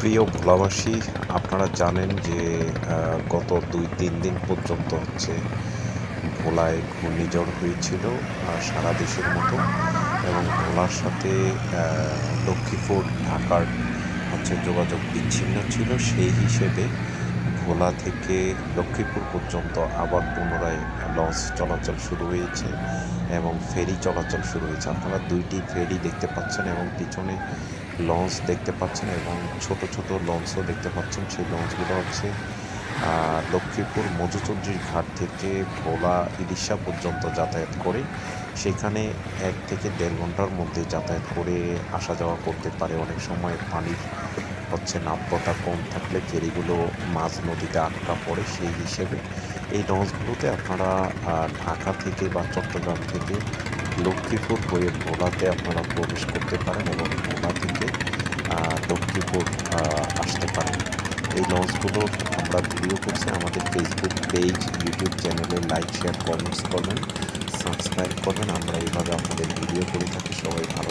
প্রিয় ভোলাবাসী, আপনারা জানেন যে গত দুই তিন দিন পর্যন্ত হচ্ছে ভোলায় ঘূর্ণিঝড় হয়েছিল সারা দেশের মতো এবং ভোলার সাথে লক্ষ্মীপুর, ঢাকার হচ্ছে যোগাযোগ বিচ্ছিন্ন ছিল। সেই হিসেবে ভোলা থেকে লক্ষ্মীপুর পর্যন্ত আবার পুনরায় লঞ্চ চলাচল শুরু হয়েছে এবং ফেরি চলাচল শুরু হয়েছে। আপনারা দুইটি ফেরি দেখতে পাচ্ছেন এবং পিছনে লঞ্চ দেখতে পাচ্ছেন এবং ছোট ছোট লঞ্চও দেখতে পাচ্ছেন। সেই লঞ্চগুলো হচ্ছে লক্ষ্মীপুর মধুচন্দ্রীর ঘাট থেকে ভোলা ইলিশা পর্যন্ত যাতায়াত করে। সেখানে এক থেকে দেড় ঘণ্টার মধ্যে যাতায়াত করে আসা যাওয়া করতে পারে। অনেক সময় পানির হচ্ছে নাব্যতা কম থাকলে ফেরিগুলো মাঝ নদীতে আটকা পড়ে। সেই হিসেবে এই লঞ্চগুলোতে আপনারা ঢাকা থেকে বা চট্টগ্রাম থেকে লক্ষ্মীপুর হয়ে ভোলাতে আপনারা প্রবেশ করতে পারেন লক্ষ্মীপুর আসতে পারেন এই লঞ্চগুলো আমরা ভিডিও করছি আমাদের ফেসবুক পেজ ইউটিউব চ্যানেলে লাইক শেয়ার কমেন্টস করবেন সাবস্ক্রাইব করবেন। আমরা এইভাবে আপনাদের ভিডিও করে থাকি, সবাই ভালো